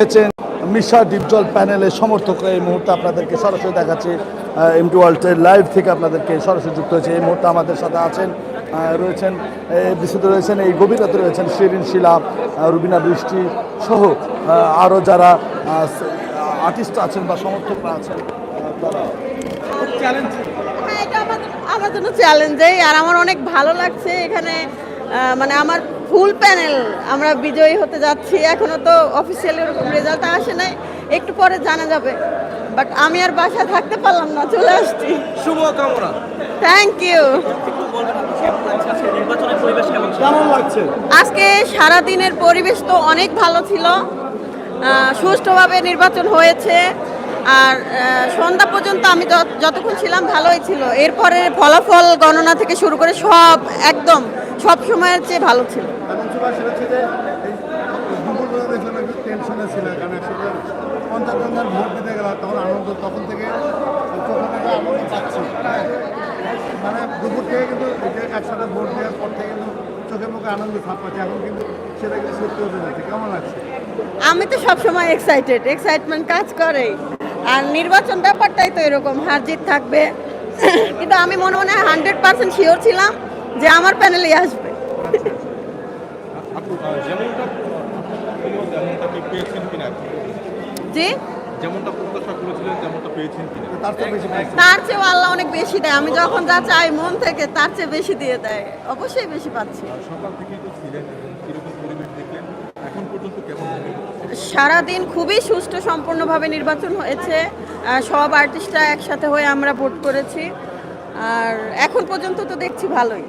এসেছেন মিশা ডিপজল প্যানেলের সমর্থকরা এই মুহূর্তে আপনাদেরকে সরাসরি দেখাচ্ছে টু ওয়ার্ল্ডের লাইভ থেকে আপনাদেরকে সরাসরি যুক্ত হয়েছে। এই মুহূর্তে আমাদের সাথে আছেন রয়েছেন বিশুদ্ধ রয়েছেন, এই গভীরতে রয়েছেন শিরিন শিলা রুবিনা বৃষ্টি সহ আরও যারা আর্টিস্ট আছেন বা সমর্থকরা আছেন তারা। আমাদের আমার জন্য চ্যালেঞ্জেই আর আমার অনেক ভালো লাগছে এখানে। মানে আমার ফুল প্যানেল আমরা বিজয়ী হতে যাচ্ছি। এখনও তো অফিসিয়ালি ওরকম রেজাল্ট আসে নাই। একটু পরে জানা যাবে। বাট আমি আর বাসায় থাকতে পারলাম না চলে আসছি। শুভকামনা থ্যাংক ইউ আজকে সারা দিনের পরিবেশ তো অনেক ভালো ছিল। সুষ্ঠুভাবে নির্বাচন হয়েছে। আর সন্ধ্যা পর্যন্ত আমি যত- যতক্ষণ ছিলাম ভালোই ছিল। এরপরে ফলাফল গণনা থেকে শুরু করে সব একদম সব সময়ের চেয়ে ভালো ছিল। মানে দুপুর থেকে কিন্তু একসাথে ভোট দেওয়ার পর থেকে কিন্তু চোখে মুখে আনন্দ ছাপ পাচ্ছে এখন কিন্তু সেটা কিন্তু সত্যি হতে যাচ্ছে। কেমন লাগছে? আমি তো সবসময় এক্সাইটেড এক্সাইটমেন্ট কাজ করে আর নির্বাচন ব্যাপারটাই তো এরকম হার জিত থাকবে। কিন্তু আমি মনে মনে হান্ড্রেড পার্সেন্ট শিওর ছিলাম যে আমার প্যানেলেই আসবে। জি? তার চেয়ে আল্লাহ অনেক বেশি দেয়। আমি যখন যা চাই মন থেকে তার চেয়ে বেশি দিয়ে দেয়। অবশ্যই বেশি পাচ্ছি আর সকাল থেকেই তো ছিলেন কীরকম পরিবেশ দেখলেন এখন পর্যন্ত কেমন মনে হচ্ছে? সারাদিন খুবই সুষ্ঠু সম্পূর্ণভাবে নির্বাচন হয়েছে। সব আর্টিস্টরা একসাথে হয়ে আমরা ভোট করেছি। আর এখন পর্যন্ত তো দেখছি ভালোই।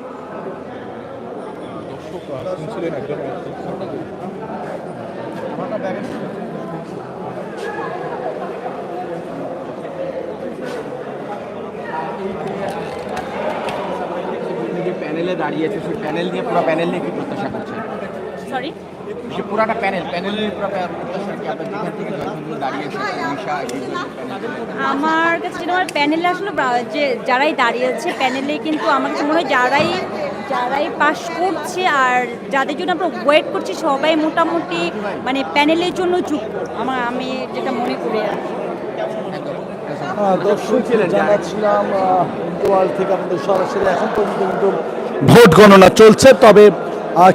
প্যানেলে দাঁড়িয়েছে সেই প্যানেল নিয়ে পুরো প্যানেল নিয়ে কি প্রত্যাশা করছেন? সরি যে পুরাটা প্যানেল প্যানেল নিয়ে পুরো প্যা- প্রত্যাশা কি আপনার যেখান থেকে জয়সংখ্য দাঁড়িয়েছে নিশা প্যানেল আমার কাছে যেটা আমার প্যানেলে আসলে যে যারাই দাঁড়িয়েছে প্যানেলে কিন্তু আমার কাছে মনে হয় যারাই যারাই পাশ করছে আর যাদের জন্য আমরা ওয়েট করছি সবাই মোটামুটি মানে প্যানেলের জন্য যুক্ত আমার আমি যেটা মনে করি আর কি। দর্শক জানাচ্ছিলাম থেকে আমাদের সরাসরি এখন পর্যন্ত কিন্তু ভোট গণনা চলছে তবে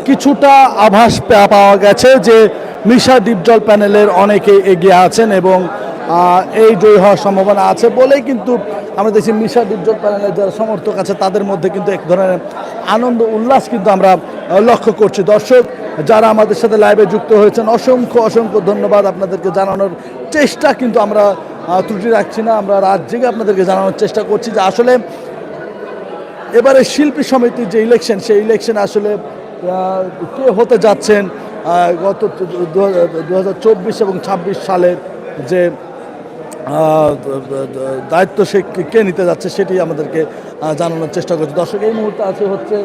কিছুটা আভাস পাওয়া গেছে যে মিশা ডিপজল প্যানেলের অনেকে এগিয়ে আছেন এবং এই জয়ী হওয়ার সম্ভাবনা আছে বলেই কিন্তু আমরা দেখছি মিশা ডিপজল প্যানেলের যারা সমর্থক আছে, তাদের মধ্যে কিন্তু এক ধরনের আনন্দ, উল্লাস কিন্তু আমরা লক্ষ্য করছি। দর্শক, যারা আমাদের সাথে লাইভে যুক্ত হয়েছেন, অসংখ্য অসংখ্য ধন্যবাদ আপনাদেরকে জানানোর চেষ্টা কিন্তু আমরা ত্রুটি রাখছি না। আমরা রাত জেগে আপনাদেরকে জানানোর চেষ্টা করছি যে আসলে এবারে শিল্পী সমিতির যে ইলেকশন সেই ইলেকশন আসলে কে হতে যাচ্ছেন গত দু হাজার চব্বিশ এবং ছাব্বিশ সালের যে দায়িত্ব সে কে- নিতে যাচ্ছে সেটি আমাদেরকে জানানোর চেষ্টা করছে। দর্শক, এই মুহূর্তে আছে হচ্ছে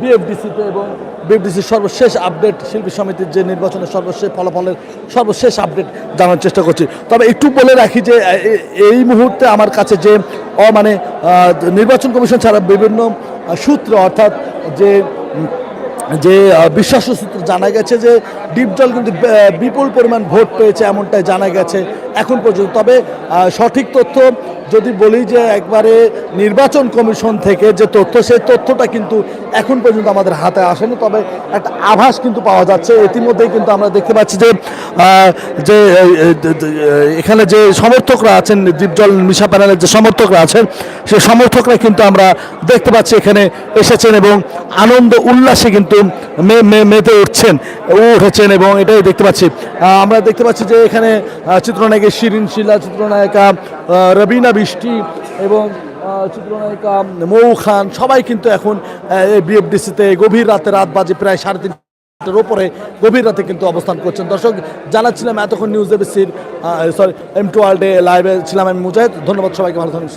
বিএফডিসিতে এবং বিএফডিসির সর্বশেষ আপডেট, শিল্পী সমিতির যে নির্বাচনের সর্বশেষ ফলাফলের সর্বশেষ আপডেট জানার চেষ্টা করছি। তবে একটু বলে রাখি যে এই মুহূর্তে আমার কাছে যে, অ মানে নির্বাচন কমিশন ছাড়া বিভিন্ন সূত্র অর্থাৎ যে যে বিশ্বাস সূত্রে জানা গেছে যে ডিপজল কিন্তু বিপুল পরিমাণ ভোট পেয়েছে এমনটাই জানা গেছে এখন পর্যন্ত। তবে সঠিক তথ্য যদি বলি যে একবারে নির্বাচন কমিশন থেকে যে তথ্য, সেই তথ্যটা কিন্তু এখন পর্যন্ত আমাদের হাতে আসেনি। তবে একটা আভাস কিন্তু পাওয়া যাচ্ছে। ইতিমধ্যেই কিন্তু আমরা দেখতে পাচ্ছি যে যে এখানে যে সমর্থকরা আছেন ডিপজল মিশা প্যানেলের যে সমর্থকরা আছেন, সেই সমর্থকরা কিন্তু আমরা দেখতে পাচ্ছি এখানে এসেছেন এবং আনন্দ, উল্লাসে কিন্তু মেতে উঠছেন। উঠেছেন এবং এটাই দেখতে পাচ্ছি। আমরা দেখতে পাচ্ছি যে এখানে আহ, চিত্রনায়িকা শিরিন শিলা চিত্রনায়িকা রবিনা বৃষ্টি এবং চিত্রনায়িকা মৌ খান সবাই কিন্তু এখন বিএফডিসিতে গভীর রাতে রাত বাজে প্রায় সাড়ে তিন ওপরে গভীর রাতে কিন্তু অবস্থান করছেন। দর্শক জানাচ্ছিলাম এতক্ষণ নিউজ এবিসির সরি এম টু ওয়ার্ল্ডে লাইভে ছিলাম আমি মুজাহিদ। ধন্যবাদ সবাইকে ভালো থাকুন।